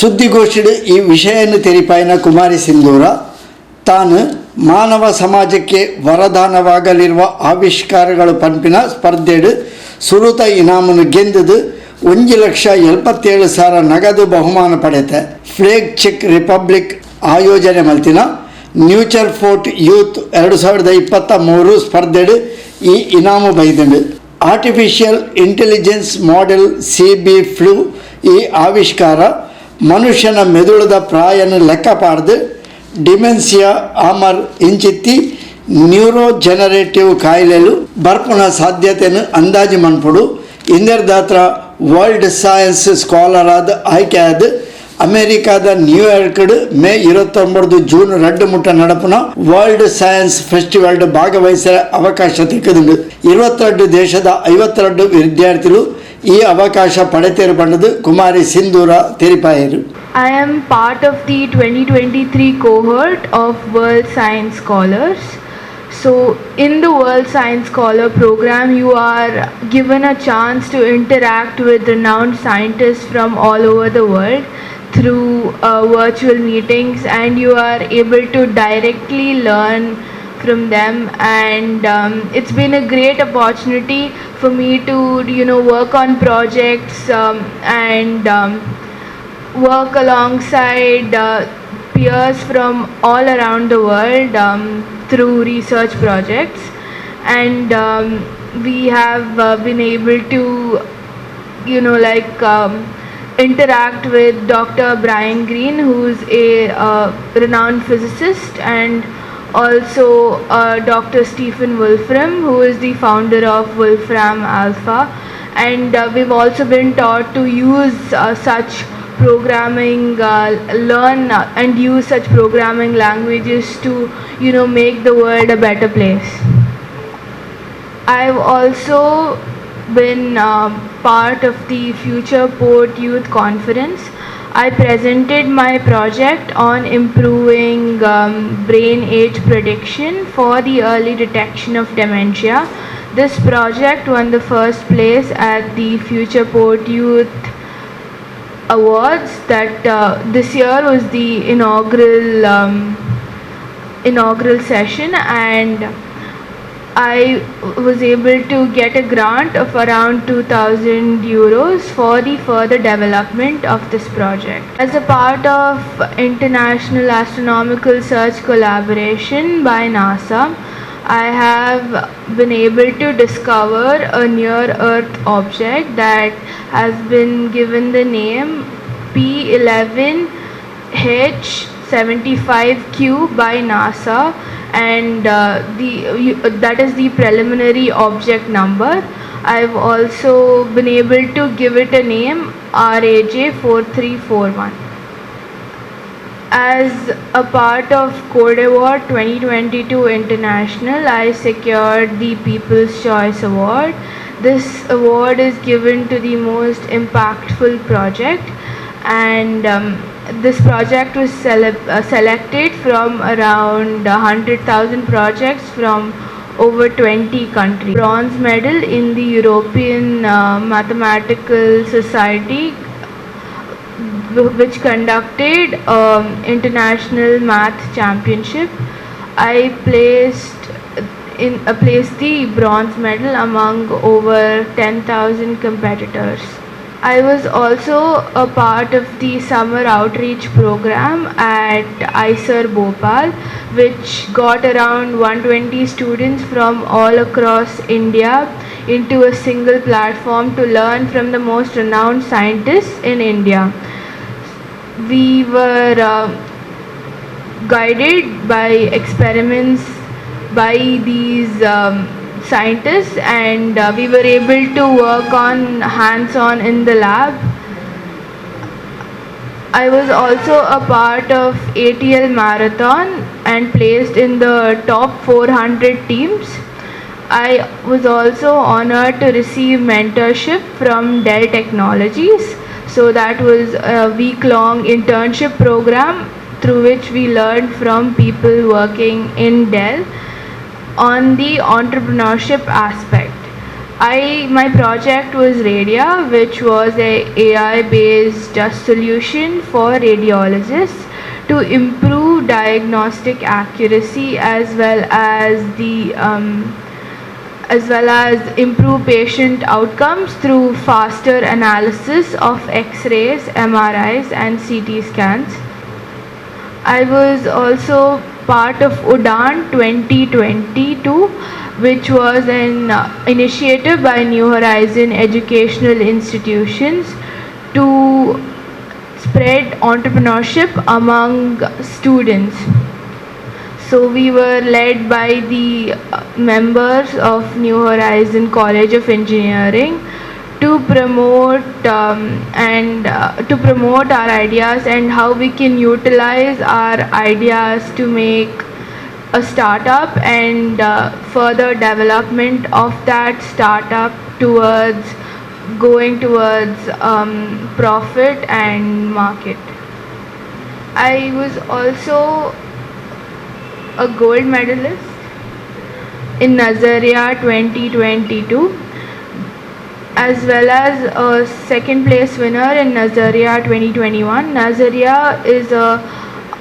ಸುದ್ದಿಗೋಷ್ಠಿಡು ಈ ವಿಷಯವನ್ನು ತೆರಿಪಾಯಿನ ಕುಮಾರಿ ಸಿಂಧೂರ, ತಾನು ಮಾನವ ಸಮಾಜಕ್ಕೆ ವರದಾನವಾಗಲಿರುವ ಆವಿಷ್ಕಾರಗಳು ಪಂಪಿನ ಸ್ಪರ್ಧೆಡು ಸುರುತ ಇನಾಮನ್ನು ಗೆದ್ದದು ಒಂದು ಲಕ್ಷ ಎಲ್ಪತ್ತೇಳು ಸಾವಿರ ನಗದು ಬಹುಮಾನ ಪಡೆತೆ. ಫ್ಲೇಗ್ ಚೆಕ್ ರಿಪಬ್ಲಿಕ್ ಆಯೋಜನೆ ಮಲ್ತಿನ ನ್ಯೂಚರ್ ಫೋರ್ಟ್ ಯೂತ್ ಎರಡು ಸಾವಿರದ ಇಪ್ಪತ್ತ ಮೂರು ಸ್ಪರ್ಧೆಡು ಈ ಇನಾಮು ಬೈದಂಡು. Artificial intelligence model C B flu ಈ ಆವಿಷ್ಕಾರ ಮನುಷ್ಯನ ಮೆದುಳದ ಪ್ರಾಯನ ಲೆಕ್ಕಪಾಡ್ದು ಡಿಮೆನ್ಸಿಯಾ ಆಮರ್ ಇಂಚಿತ್ತಿ ನ್ಯೂರೋ ಜನರೇಟಿವ್ ಕಾಯಿಲೆಲು ಬರ್ಪುನ ಸಾಧ್ಯತೆಯನ್ನು ಅಂದಾಜು ಮನ್ಪುಡು ಇಂದಿರ್ದಾತ್ರ ವರ್ಲ್ಡ್ ಸೈನ್ಸ್ ಸ್ಕಾಲರ್ ಆದ ಆಯ್ಕೆಯಾದ ಅಮೆರಿಕಾದ ನ್ಯೂಯಾರ್ಕ್ಡ್ ಮೇ ಇರತ್ತೊಂಬತ್ತು ಜೂನ್ ರಡ್ಡು ಮುಟ್ಟ ನಡಪುನ ವರ್ಲ್ಡ್ ಸೈನ್ಸ್ ಫೆಸ್ಟಿವಲ್ ಭಾಗವಹಿಸ ಅವಕಾಶ ತಿಕ್ಕದು ಇರವತ್ತೆರಡು ದೇಶದ ಐವತ್ತೆರಡು ವಿದ್ಯಾರ್ಥಿಗಳು ಈ ಅವಕಾಶ ಪಡೆತೇರು ಬಂಡದು ಕುಮಾರಿ ಸಿಂಧೂರ ತೆರಿಪಾಯರು I am part of the 2023 cohort of World Science Scholars. So, in the World Science Scholar program, you are given a chance to interact with renowned scientists from all over the world through uh, virtual meetings, and you are able to directly learn from them. And um, it's been a great opportunity for me to, you know, work on projects um, and. Um, work alongside uh, peers from all around the world um, through research projects and um, we have uh, been able to you know like um, interact with dr brian greene who's a uh, renowned physicist and also uh, dr stephen wolfram who is the founder of wolfram alpha. And uh, we've also been taught to use uh, such programming uh, learn and use such programming languages to you know make the world a better place. I've also been uh, part of the future port youth conference i presented my project on improving um, brain age prediction for the early detection of dementia. This project won the first place at the future port youth awards that uh, this year was the inaugural um, inaugural session and I was able to get a grant of around 2000 euros for the further development of this project. As a part of International Astronomical Search Collaboration by NASA, I have been able to discover a near Earth object that has been given the name P11H75Q by NASA and uh, the you, that is the preliminary object number. I've also been able to give it a name RAJ4341 as a part of Code Award 2022 International, I secured the People's Choice Award. This award is given to the most impactful project, and um, this project was cele- uh, selected from around 100,000 projects from over 20 countries. Bronze medal in the European uh, Mathematical Society wh- which conducted um, international math championship i placed in uh, placed the bronze medal among over 10000 competitors i was also a part of the summer outreach program at iser bhopal which got around 120 students from all across india into a single platform to learn from the most renowned scientists in india. We were uh, guided by experiments by these um, scientists and uh, we were able to work on hands on in the lab I was also a part of ATL Marathon and placed in the top 400 teams. I was also honored to receive mentorship from Dell Technologies. So that was a week long internship program through which we learned from people working in Dell on the entrepreneurship aspect. I my project was Radia, which was a AI-based solution for radiologists to improve diagnostic accuracy as well as the um, as well as improve patient outcomes through faster analysis of X-rays, MRIs, and CT scans. I was also part of UDAN 2022, which was an uh, initiative by New Horizon Educational Institutions to spread entrepreneurship among students. So we were led by the uh, members of New Horizon College of Engineering to promote um, and uh, to promote our ideas and how we can utilize our ideas to make a startup and uh, further development of that startup towards going towards um, profit and market. I was also a gold medalist in Nazaria 2022 as well as a second place winner in Nazaria 2021. Nazaria is a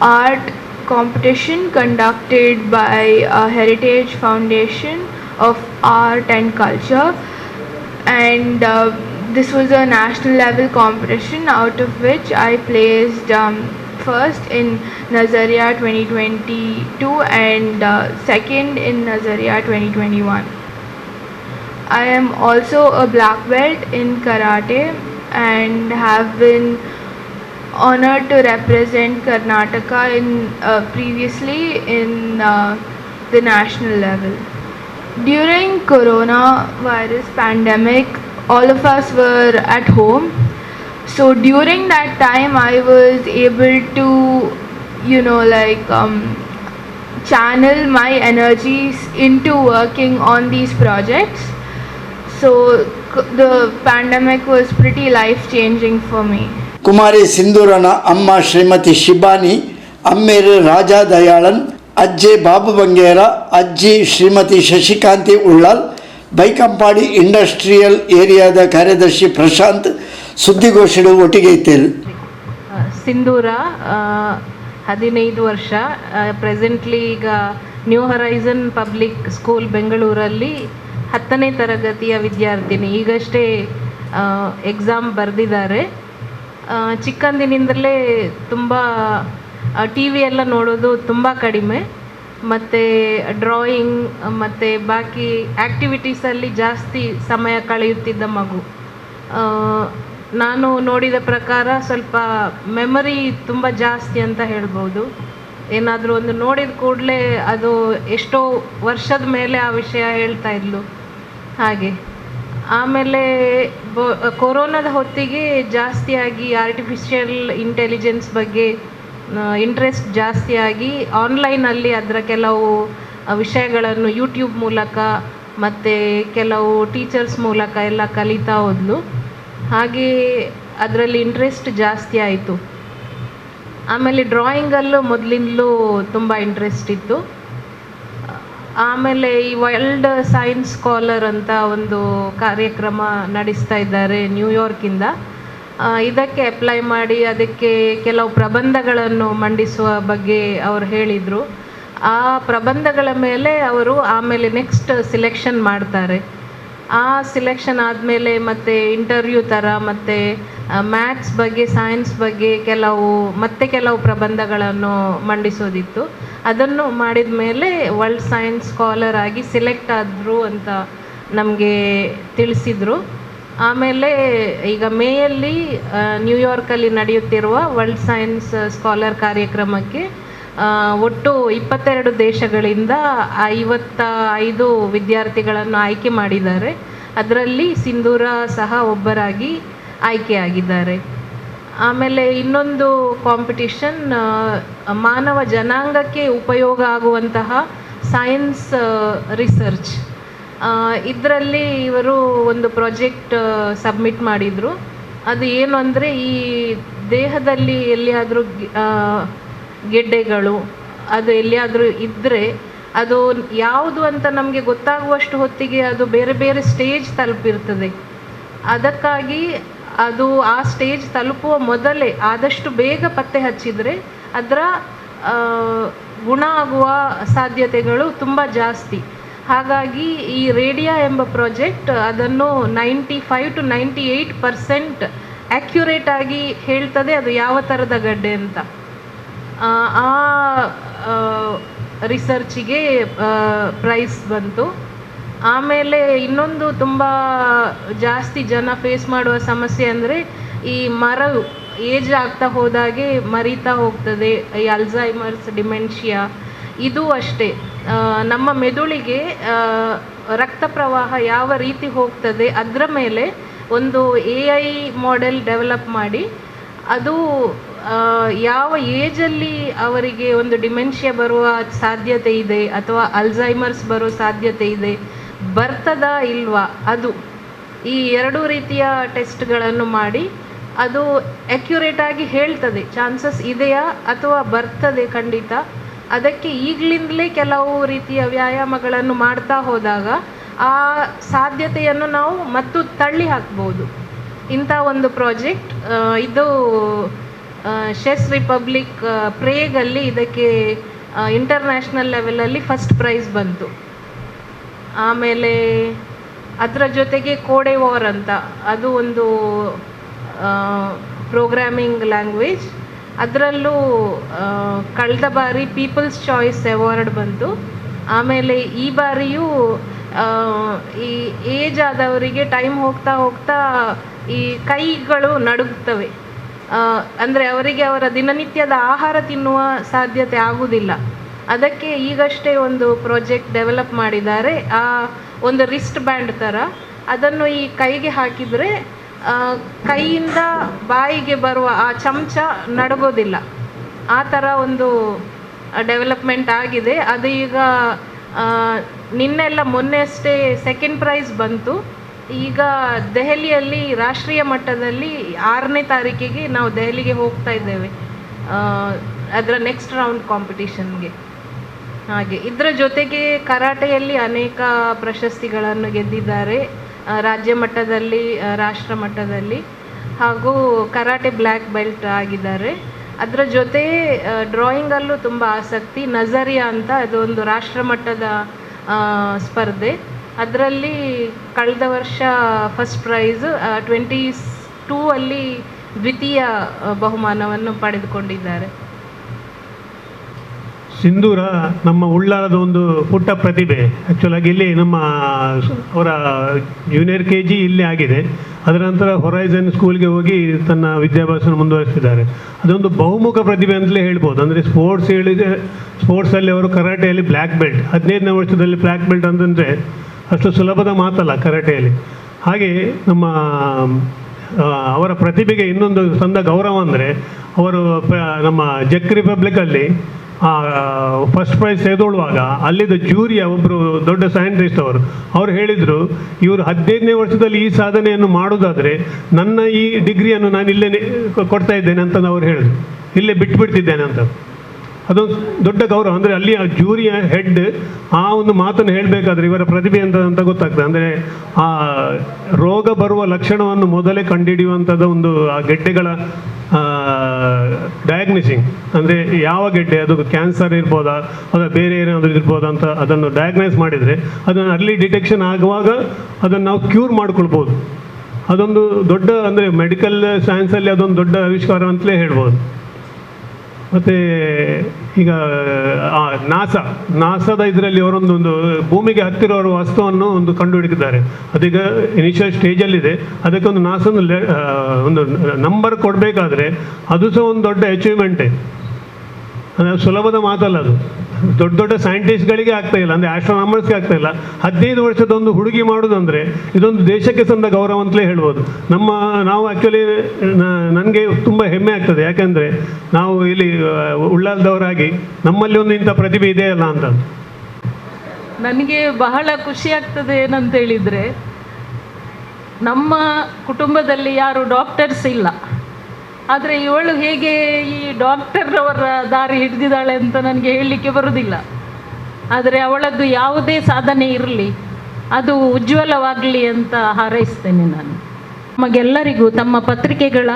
art competition conducted by Heritage Foundation of Art and Culture and uh, this was a national level competition out of which I placed um, first in Nazaria 2022 and uh, second in Nazaria 2021. I am also a black belt in karate and have been honored to represent Karnataka in uh, previously in uh, the national level. During coronavirus pandemic, all of us were at home. So during that time, I was able to, you know, like um, channel my energies into working on these projects. So the the pandemic was pretty life changing for me. Kumari ಸಿಂಧೂರನ ಅಮ್ಮ ಶ್ರೀಮತಿ ಶಿಬಾನಿ ಅಮ್ಮೇರು ರಾಜಾ ದಯಾಳನ್ ಅಜ್ಜೆ ಬಾಬು ಬಂಗೇರ ಅಜ್ಜಿ Shrimati Shashikanti Ullal Baikampady industrial ಏರಿಯಾದ ಕಾರ್ಯದರ್ಶಿ ಪ್ರಶಾಂತ್ ಸುದ್ದಿಗೋಷ್ಠಿಗಳು ಒಟ್ಟಿಗೆ ಇತ್ತೇರು ಸಿಂಧೂರ ಹದಿನೈದು ವರ್ಷ presently ಈಗ New Horizon Public School ಬೆಂಗಳೂರಲ್ಲಿ ಹತ್ತನೇ ತರಗತಿಯ ವಿದ್ಯಾರ್ಥಿನಿ. ಈಗಷ್ಟೇ ಎಕ್ಸಾಮ್ ಬರೆದಿದ್ದಾರೆ. ಚಿಕ್ಕಂದಿನಿಂದಲೇ ತುಂಬ ಟಿ ವಿ ಎಲ್ಲ ನೋಡೋದು ತುಂಬ ಕಡಿಮೆ. ಮತ್ತು ಡ್ರಾಯಿಂಗ್ ಮತ್ತು ಬಾಕಿ ಆ್ಯಕ್ಟಿವಿಟೀಸಲ್ಲಿ ಜಾಸ್ತಿ ಸಮಯ ಕಳೆಯುತ್ತಿದ್ದ ಮಗು. ನಾನು ನೋಡಿದ ಪ್ರಕಾರ ಸ್ವಲ್ಪ ಮೆಮೊರಿ ತುಂಬ ಜಾಸ್ತಿ ಅಂತ ಹೇಳ್ಬೋದು. ಏನಾದರೂ ಒಂದು ನೋಡಿದ ಕೂಡಲೇ ಅದು ಎಷ್ಟೋ ವರ್ಷದ ಮೇಲೆ ಆ ವಿಷಯ ಹೇಳ್ತಾ ಇದ್ಲು. ಹಾಗೆ. ಆಮೇಲೆ ಕೊರೋನಾದ ಹೊತ್ತಿಗೆ ಜಾಸ್ತಿಯಾಗಿ ಆರ್ಟಿಫಿಷಿಯಲ್ ಇಂಟೆಲಿಜೆನ್ಸ್ ಬಗ್ಗೆ ಇಂಟ್ರೆಸ್ಟ್ ಜಾಸ್ತಿಯಾಗಿ ಆನ್ಲೈನಲ್ಲಿ ಅದರ ಕೆಲವು ವಿಷಯಗಳನ್ನು ಯೂಟ್ಯೂಬ್ ಮೂಲಕ ಮತ್ತು ಕೆಲವು ಟೀಚರ್ಸ್ ಮೂಲಕ ಎಲ್ಲ ಕಲಿತಾ ಹೋದ್ಲು. ಹಾಗೆ ಅದರಲ್ಲಿ ಇಂಟ್ರೆಸ್ಟ್ ಜಾಸ್ತಿ ಆಯಿತು. ಆಮೇಲೆ ಡ್ರಾಯಿಂಗಲ್ಲೂ ಮೊದಲಿಂದಲೂ ತುಂಬ ಇಂಟ್ರೆಸ್ಟ್ ಇತ್ತು. ಆಮೇಲೆ ಈ ವೈಲ್ಡ್ ಸೈನ್ಸ್ ಸ್ಕಾಲರ್ ಅಂತ ಒಂದು ಕಾರ್ಯಕ್ರಮ ನಡೆಸ್ತಾ ಇದ್ದಾರೆ ನ್ಯೂಯಾರ್ಕಿಂದ ಇದಕ್ಕೆ ಅಪ್ಲೈ ಮಾಡಿ ಅದಕ್ಕೆ ಕೆಲವು ಪ್ರಬಂಧಗಳನ್ನು ಮಂಡಿಸುವ ಬಗ್ಗೆ ಅವರು ಹೇಳಿದರು. ಆ ಪ್ರಬಂಧಗಳ ಮೇಲೆ ಅವರು ಆಮೇಲೆ ನೆಕ್ಸ್ಟ್ ಸಿಲೆಕ್ಷನ್ ಮಾಡ್ತಾರೆ. ಆ ಸಿಲೆಕ್ಷನ್ ಆದಮೇಲೆ ಮತ್ತೆ ಇಂಟರ್ವ್ಯೂ ಥರ ಮತ್ತು ಮ್ಯಾಥ್ಸ್ ಬಗ್ಗೆ ಸೈನ್ಸ್ ಬಗ್ಗೆ ಕೆಲವು, ಮತ್ತೆ ಕೆಲವು ಪ್ರಬಂಧಗಳನ್ನು ಮಂಡಿಸೋದಿತ್ತು. ಅದನ್ನು ಮಾಡಿದ ಮೇಲೆ ವರ್ಲ್ಡ್ ಸೈನ್ಸ್ ಸ್ಕಾಲರ್ ಆಗಿ ಸಿಲೆಕ್ಟ್ ಆದರು ಅಂತ ನಮಗೆ ತಿಳಿಸಿದರು. ಆಮೇಲೆ ಈಗ ಮೇಯಲ್ಲಿ ನ್ಯೂಯಾರ್ಕಲ್ಲಿ ನಡೆಯುತ್ತಿರುವ ವರ್ಲ್ಡ್ ಸೈನ್ಸ್ ಸ್ಕಾಲರ್ ಕಾರ್ಯಕ್ರಮಕ್ಕೆ ಒಟ್ಟು ಇಪ್ಪತ್ತೆರಡು ದೇಶಗಳಿಂದ ಐವತ್ತ ಐದು ವಿದ್ಯಾರ್ಥಿಗಳನ್ನು ಆಯ್ಕೆ ಮಾಡಿದ್ದಾರೆ. ಅದರಲ್ಲಿ ಸಿಂಧೂರ ಸಹ ಒಬ್ಬರಾಗಿ ಆಯ್ಕೆಯಾಗಿದ್ದಾರೆ ಆಮೇಲೆ ಇನ್ನೊಂದು ಕಾಂಪಿಟಿಷನ್ ಮಾನವ ಜನಾಂಗಕ್ಕೆ ಉಪಯೋಗ ಆಗುವಂತಹ ಸೈನ್ಸ್ ರಿಸರ್ಚ್ ಇದರಲ್ಲಿ ಇವರು ಒಂದು ಪ್ರಾಜೆಕ್ಟ್ ಸಬ್ಮಿಟ್ ಮಾಡಿದರು. ಅದು ಏನು ಅಂದರೆ ಈ ದೇಹದಲ್ಲಿ ಎಲ್ಲಿಯಾದರೂ ಗೆಡ್ಡೆಗಳು, ಅದು ಎಲ್ಲಿಯಾದರೂ ಇದ್ದರೆ ಅದು ಯಾವುದು ಅಂತ ನಮಗೆ ಗೊತ್ತಾಗುವಷ್ಟು ಹೊತ್ತಿಗೆ ಅದು ಬೇರೆ ಬೇರೆ ಸ್ಟೇಜ್ ತಲುಪಿರ್ತದೆ. ಅದಕ್ಕಾಗಿ ಅದು ಆ ಸ್ಟೇಜ್ ತಲುಪುವ ಮೊದಲೇ ಆದಷ್ಟು ಬೇಗ ಪತ್ತೆ ಹಚ್ಚಿದರೆ ಅದರ ಗುಣ ಆಗುವ ಸಾಧ್ಯತೆಗಳು ತುಂಬ ಜಾಸ್ತಿ. ಹಾಗಾಗಿ ಈ ರೇಡಿಯಾ ಎಂಬ ಪ್ರಾಜೆಕ್ಟ್ ಅದನ್ನು ninety five to ninety eight percent accurate ಆಗಿ ಹೇಳ್ತದೆ ಅದು ಯಾವ ಥರದ ಗಡ್ಡೆ ಅಂತ. ಆ, ರಿಸರ್ಚಿಗೆ ಪ್ರೈಸ್ ಬಂತು. ಆಮೇಲೆ ಇನ್ನೊಂದು ತುಂಬ ಜಾಸ್ತಿ ಜನ ಫೇಸ್ ಮಾಡುವ ಸಮಸ್ಯೆ ಅಂದರೆ ಈ ಮರ ಏಜ್ ಆಗ್ತಾ ಹೋದಾಗೆ ಮರೀತಾ ಹೋಗ್ತದೆ ಈ ಅಲ್ಝೈಮರ್ಸ್ ಡಿಮೆನ್ಷಿಯಾ ಇದು ಅಷ್ಟೇ. ನಮ್ಮ ಮೆದುಳಿಗೆ ರಕ್ತ ಪ್ರವಾಹ ಯಾವ ರೀತಿ ಹೋಗ್ತದೆ ಅದರ ಮೇಲೆ ಒಂದು ಎ ಐ ಮಾಡೆಲ್ ಡೆವಲಪ್ ಮಾಡಿ ಅದು ಯಾವ ಏಜಲ್ಲಿ ಅವರಿಗೆ ಒಂದು ಡಿಮೆನ್ಷಿಯಾ ಬರುವ ಸಾಧ್ಯತೆ ಇದೆ ಅಥವಾ ಅಲ್ಝೈಮರ್ಸ್ ಬರೋ ಸಾಧ್ಯತೆ ಇದೆ? ಬರ್ತದಾ ಇಲ್ವಾ? ಅದು ಈ ಎರಡೂ ರೀತಿಯ ಟೆಸ್ಟ್ಗಳನ್ನು ಮಾಡಿ ಅದು ಅಕ್ಯುರೇಟ್ ಆಗಿ ಹೇಳ್ತದೆ. ಚಾನ್ಸಸ್ ಇದೆಯಾ ಅಥವಾ ಬರ್ತದೆ ಖಂಡಿತ? ಅದಕ್ಕೆ ಈಗಲಿಂದಲೇ ಕೆಲವು ರೀತಿಯ ವ್ಯಾಯಾಮಗಳನ್ನು ಮಾಡ್ತಾ ಹೋದಾಗ ಆ ಸಾಧ್ಯತೆಯನ್ನು ನಾವು ಮತ್ತು ತಳ್ಳಿ ಹಾಕ್ಬೋದು. ಇಂಥ ಒಂದು ಪ್ರಾಜೆಕ್ಟ್ ಇದು ಶೆಸ್ ರಿಪಬ್ಲಿಕ್ ಪ್ರೇಗಲ್ಲಿ ಇದಕ್ಕೆ ಇಂಟರ್ನ್ಯಾಷನಲ್ ಲೆವೆಲಲ್ಲಿ ಫಸ್ಟ್ ಪ್ರೈಸ್ ಬಂತು. ಆಮೇಲೆ ಅದರ ಜೊತೆಗೆ ಕೋಡೆ ವಾರ್ ಅಂತ, ಅದು ಒಂದು ಪ್ರೋಗ್ರಾಮಿಂಗ್ ಲ್ಯಾಂಗ್ವೇಜ್ ಅದರಲ್ಲೂ ಕಳೆದ ಬಾರಿ ಪೀಪಲ್ಸ್ ಚಾಯ್ಸ್ ಅವಾರ್ಡ್ ಬಂತು. ಆಮೇಲೆ ಈ ಬಾರಿಯೂ ಈ ಏಜ್ ಆದವರಿಗೆ ಟೈಮ್ ಹೋಗ್ತಾ ಹೋಗ್ತಾ ಈ ಕೈಗಳು ನಡುಗ್ತವೆ. ಅಂದರೆ ಅವರಿಗೆ ಅವರ ದಿನನಿತ್ಯದ ಆಹಾರ ತಿನ್ನುವ ಸಾಧ್ಯತೆ ಆಗುವುದಿಲ್ಲ ಅದಕ್ಕೆ ಈಗಷ್ಟೇ ಒಂದು ಪ್ರಾಜೆಕ್ಟ್ ಡೆವಲಪ್ ಮಾಡಿದ್ದಾರೆ. ಆ, ಒಂದು ರಿಸ್ಟ್ ಬ್ಯಾಂಡ್ ಥರ ಅದನ್ನು ಈ ಕೈಗೆ ಹಾಕಿದರೆ ಕೈಯಿಂದ ಬಾಯಿಗೆ ಬರುವ ಆ ಚಮಚ ನಡಗೋದಿಲ್ಲ. ಆ ಥರ ಒಂದು ಡೆವಲಪ್ಮೆಂಟ್ ಆಗಿದೆ. ಅದು ಈಗ ನಿನ್ನೆಲ್ಲ ಮೊನ್ನೆ ಅಷ್ಟೇ ಸೆಕೆಂಡ್ ಪ್ರೈಸ್ ಬಂತು. ಈಗ ದೆಹಲಿಯಲ್ಲಿ ರಾಷ್ಟ್ರೀಯ ಮಟ್ಟದಲ್ಲಿ ಆರನೇ ತಾರೀಕಿಗೆ ನಾವು ದೆಹಲಿಗೆ ಹೋಗ್ತಾ ಇದ್ದೇವೆ. ಅದರ ನೆಕ್ಸ್ಟ್ ರೌಂಡ್ ಕಾಂಪಿಟಿಷನ್ಗೆ ಹಾಗೆ, ಇದರ ಜೊತೆಗೆ ಕರಾಟೆಯಲ್ಲಿ ಅನೇಕ ಪ್ರಶಸ್ತಿಗಳನ್ನು ಗೆದ್ದಿದ್ದಾರೆ. ರಾಜ್ಯ ಮಟ್ಟದಲ್ಲಿ ರಾಷ್ಟ್ರ ಮಟ್ಟದಲ್ಲಿ. ಹಾಗೂ ಕರಾಟೆ ಬ್ಲ್ಯಾಕ್ ಬೆಲ್ಟ್ ಆಗಿದ್ದಾರೆ. ಅದರ ಜೊತೆ ಡ್ರಾಯಿಂಗಲ್ಲೂ ತುಂಬ ಆಸಕ್ತಿ. ನಜರಿಯಾ ಅಂತ ಅದು ಒಂದು ರಾಷ್ಟ್ರ ಮಟ್ಟದ ಸ್ಪರ್ಧೆ. ಅದರಲ್ಲಿ ಕಳೆದ ವರ್ಷ ಫಸ್ಟ್ ಪ್ರೈಸ್ ಟ್ವೆಂಟಿ ಟೂ ಅಲ್ಲಿ ದ್ವಿತೀಯ ಬಹುಮಾನವನ್ನು ಪಡೆದುಕೊಂಡಿದ್ದಾರೆ. ಸಿಂಧೂರ ನಮ್ಮ ಉಳ್ಳಾರದ ಒಂದು ಪುಟ್ಟ ಪ್ರತಿಭೆ. ಆ್ಯಕ್ಚುಲಾಗಿ ಇಲ್ಲಿ ನಮ್ಮ ಅವರ ಜೂನಿಯರ್ ಕೆ ಜಿ ಇಲ್ಲಿ ಆಗಿದೆ. ಅದರ ನಂತರ ಹೊರೈಸನ್ ಸ್ಕೂಲ್ಗೆ ಹೋಗಿ ತನ್ನ ವಿದ್ಯಾಭ್ಯಾಸ ಮುಂದುವರಿಸಿದ್ದಾರೆ. ಅದೊಂದು ಬಹುಮುಖ ಪ್ರತಿಭೆ ಅಂತಲೇ ಹೇಳ್ಬೋದು. ಅಂದರೆ ಸ್ಪೋರ್ಟ್ಸ್ ಹೇಳಿದರೆ ಸ್ಪೋರ್ಟ್ಸಲ್ಲಿ ಅವರು ಕರಾಟೆಯಲ್ಲಿ ಬ್ಲ್ಯಾಕ್ ಬೆಲ್ಟ್ ಹದಿನೈದನೇ ವರ್ಷದಲ್ಲಿ ಬ್ಲ್ಯಾಕ್ ಬೆಲ್ಟ್ ಅಂತಂದರೆ ಅಷ್ಟು ಸುಲಭದ ಮಾತಲ್ಲ ಕರಾಟೆಯಲ್ಲಿ. ಹಾಗೆ ನಮ್ಮ ಅವರ ಪ್ರತಿಭೆಗೆ ಇನ್ನೊಂದು ಸಂದ ಗೌರವ ಅಂದರೆ ಅವರು ನಮ್ಮ ಜೆಕ್ ರಿಪಬ್ಲಿಕಲ್ಲಿ ಫಸ್ಟ್ ಪ್ರೈಸ್ ತೆಗೆದುಕೊಳ್ಳುವಾಗ ಅಲ್ಲಿದ್ದ ಜೂರಿಯ ಒಬ್ಬರು ದೊಡ್ಡ ಸೈಂಟಿಸ್ಟ್ ಅವರು, ಅವ್ರು ಹೇಳಿದರು, ಇವರು ಹದಿನೈದನೇ ವರ್ಷದಲ್ಲಿ ಈ ಸಾಧನೆಯನ್ನು ಮಾಡುವುದಾದರೆ ನನ್ನ ಈ ಡಿಗ್ರಿಯನ್ನು ನಾನು ಇಲ್ಲೇ ಕೊಡ್ತಾ ಇದ್ದೇನೆ ಅಂತ ಅವ್ರು ಹೇಳಿದ್ರು. ಇಲ್ಲೇ ಬಿಟ್ಬಿಡ್ತಿದ್ದೇನೆ ಅಂತ ಅದೊಂದು ದೊಡ್ಡ ಗೌರವ. ಅಂದರೆ ಅಲ್ಲಿ ಆ ಜೂರಿಯ ಹೆಡ್ ಆ ಒಂದು ಮಾತನ್ನು ಹೇಳಬೇಕಾದ್ರೆ ಇವರ ಪ್ರತಿಭೆ ಅಂತ ಅಂತ ಗೊತ್ತಾಗ್ತದೆ. ಅಂದರೆ ಆ ರೋಗ ಬರುವ ಲಕ್ಷಣವನ್ನು ಮೊದಲೇ ಕಂಡುಹಿಡಿಯುವಂಥದ್ದು ಒಂದು ಆ ಗೆಡ್ಡೆಗಳ ಡಯಾಗ್ನಿಸಿಂಗ್ ಅಂದರೆ ಯಾವ ಗೆಡ್ಡೆ, ಅದು ಕ್ಯಾನ್ಸರ್ ಇರ್ಬೋದಾ, ಅಥವಾ ಬೇರೆ ಏನಾದರೂ ಇರ್ಬೋದಾ ಅಂತ ಅದನ್ನು ಡಯಾಗ್ನೈಸ್ ಮಾಡಿದರೆ ಅದನ್ನು ಅರ್ಲಿ ಡಿಟೆಕ್ಷನ್ ಆಗುವಾಗ ಅದನ್ನು ನಾವು ಕ್ಯೂರ್ ಮಾಡ್ಕೊಳ್ಬೋದು. ಅದೊಂದು ದೊಡ್ಡ, ಅಂದರೆ ಮೆಡಿಕಲ್ ಸೈನ್ಸಲ್ಲಿ ಅದೊಂದು ದೊಡ್ಡ ಆವಿಷ್ಕಾರ ಅಂತಲೇ ಹೇಳ್ಬೋದು. ಮತ್ತು ಈಗ ನಾಸ ನಾಸಾ ನಾಸಾದ ಇದರಲ್ಲಿ ಅವರೊಂದು ಒಂದು ಭೂಮಿಗೆ ಹತ್ತಿರ ಅವರ ವಸ್ತುವನ್ನು ಒಂದು ಕಂಡುಹಿಡಿದಿದ್ದಾರೆ. ಅದೀಗ ಇನಿಷಿಯಲ್ ಸ್ಟೇಜಲ್ಲಿದೆ ಅದಕ್ಕೆ ಒಂದು ನಾಸಾ ಒಂದು ಲೆ- ಒಂದು ನಂಬರ್ ಕೊಡಬೇಕಾದ್ರೆ ಅದು ಸಹ ಒಂದು ದೊಡ್ಡ ಅಚೀವ್ಮೆಂಟೇ ಅಂದರೆ ಸುಲಭದ ಮಾತಲ್ಲ ಅದು. ದೊಡ್ಡ ದೊಡ್ಡ ಸೈಂಟಿಸ್ಟ್ಗಳಿಗೆ ಆಗ್ತಾ ಇಲ್ಲ, ಅಂದರೆ ಆಸ್ಟ್ರೋನಾಮರ್ಸ್ಗೆ ಆಗ್ತಾ ಇಲ್ಲ. ಹದಿನೈದು ವರ್ಷದ ಒಂದು ಹುಡುಗಿ ಮಾಡೋದಂದರೆ ಇದೊಂದು ದೇಶಕ್ಕೆ ಸಂದ ಗೌರವ ಅಂತಲೇ ಹೇಳ್ಬೋದು. ನಮ್ಮ, ನಾವು ಆ್ಯಕ್ಚುಲಿ ನನಗೆ ತುಂಬ ಹೆಮ್ಮೆ ಆಗ್ತದೆ. ಯಾಕೆಂದರೆ ನಾವು ಇಲ್ಲಿ ಉಳ್ಳಾಲ್ದವರಾಗಿ ನಮ್ಮಲ್ಲಿ ಒಂದು ಇಂಥ ಪ್ರತಿಭೆ ಇದೆಯಲ್ಲ ಅಂತ. ನನಗೆ ಬಹಳ ಖುಷಿ ಆಗ್ತದೆ ಏನಂತ ಹೇಳಿದರೆ ನಮ್ಮ ಕುಟುಂಬದಲ್ಲಿ ಯಾರು ಡಾಕ್ಟರ್ಸ್ ಇಲ್ಲ. ಆದರೆ ಇವಳು ಹೇಗೆ ಈ ಡಾಕ್ಟರ್ರವರ ದಾರಿ ಹಿಡಿದಿದ್ದಾಳೆ ಅಂತ ನನಗೆ ಹೇಳಲಿಕ್ಕೆ ಬರುವುದಿಲ್ಲ ಆದರೆ ಅವಳದ್ದು ಯಾವುದೇ ಸಾಧನೆ ಇರಲಿ, ಅದು ಉಜ್ವಲವಾಗಲಿ ಅಂತ ಹಾರೈಸ್ತೇನೆ ನಾನು. ನಮಗೆಲ್ಲರಿಗೂ ತಮ್ಮ ಪತ್ರಿಕೆಗಳ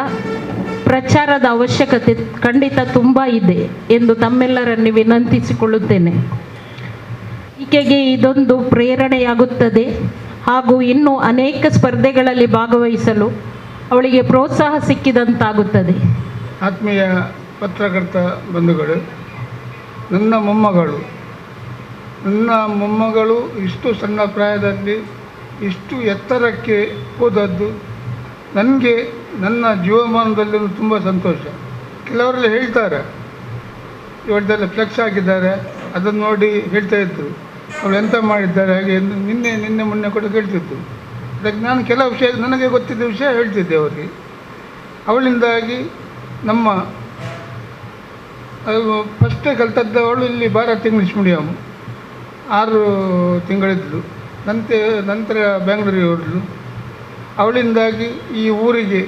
ಪ್ರಚಾರದ ಅವಶ್ಯಕತೆ ಖಂಡಿತ ತುಂಬ ಇದೆ ಎಂದು ತಮ್ಮೆಲ್ಲರನ್ನು ವಿನಂತಿಸಿಕೊಳ್ಳುತ್ತೇನೆ. ಈಕೆಗೆ ಇದೊಂದು ಪ್ರೇರಣೆಯಾಗುತ್ತದೆ ಹಾಗೂ ಇನ್ನೂ ಅನೇಕ ಸ್ಪರ್ಧೆಗಳಲ್ಲಿ ಭಾಗವಹಿಸಲು ಅವಳಿಗೆ ಪ್ರೋತ್ಸಾಹ ಸಿಕ್ಕಿದಂತಾಗುತ್ತದೆ. ಆತ್ಮೀಯ ಪತ್ರಕರ್ತ ಬಂಧುಗಳು, ನನ್ನ ಮೊಮ್ಮಗಳು ನನ್ನ ಮೊಮ್ಮಗಳು ಇಷ್ಟು ಸಣ್ಣ ಪ್ರಾಯದಲ್ಲಿ ಇಷ್ಟು ಎತ್ತರಕ್ಕೆ ಹೋದದ್ದು ನನಗೆ ನನ್ನ ಜೀವಮಾನದಲ್ಲಿ ತುಂಬ ಸಂತೋಷ. ಕೆಲವರೆಲ್ಲ ಹೇಳ್ತಾರೆ ಇವರದೆಲ್ಲ ಫ್ಲೆಕ್ಸ್ ಹಾಕಿದ್ದಾರೆ ಅದನ್ನು ನೋಡಿ ಹೇಳ್ತಾ ಇದ್ದರು ಅವಳು ಎಂತ ಮಾಡಿದ್ದಾರೆ, ಹಾಗೆ ನಿನ್ನೆ ನಿನ್ನೆ ಮೊನ್ನೆ ಕೂಡ ಕೇಳ್ತಿದ್ದು ಅದಕ್ಕೆ ನಾನು ಕೆಲವು ವಿಷಯ ನನಗೆ ಗೊತ್ತಿದ್ದ ವಿಷಯ ಹೇಳ್ತಿದ್ದೆ ಅವರಿಗೆ. ಅವಳಿಂದಾಗಿ ನಮ್ಮ ಫಸ್ಟ್ ಕಲ್ತದ್ದವಳು ಇಲ್ಲಿ ಭಾರತ್ ಇಂಗ್ಲೀಷ್ ಮೀಡಿಯಮ್ ಆರು ತಿಂಗಳಿದ್ಲು. ನಂತರ ನಂತರ ಬೆಂಗಳೂರಿಗೆ ಹೋದ್ಲು ಅವಳಿಂದಾಗಿ ಈ ಊರಿಗೆ,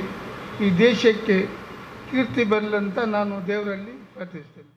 ಈ ದೇಶಕ್ಕೆ ಕೀರ್ತಿ ಬರಲಂತ ನಾನು ದೇವರಲ್ಲಿ ಪ್ರಾರ್ಥಿಸ್ತೇನೆ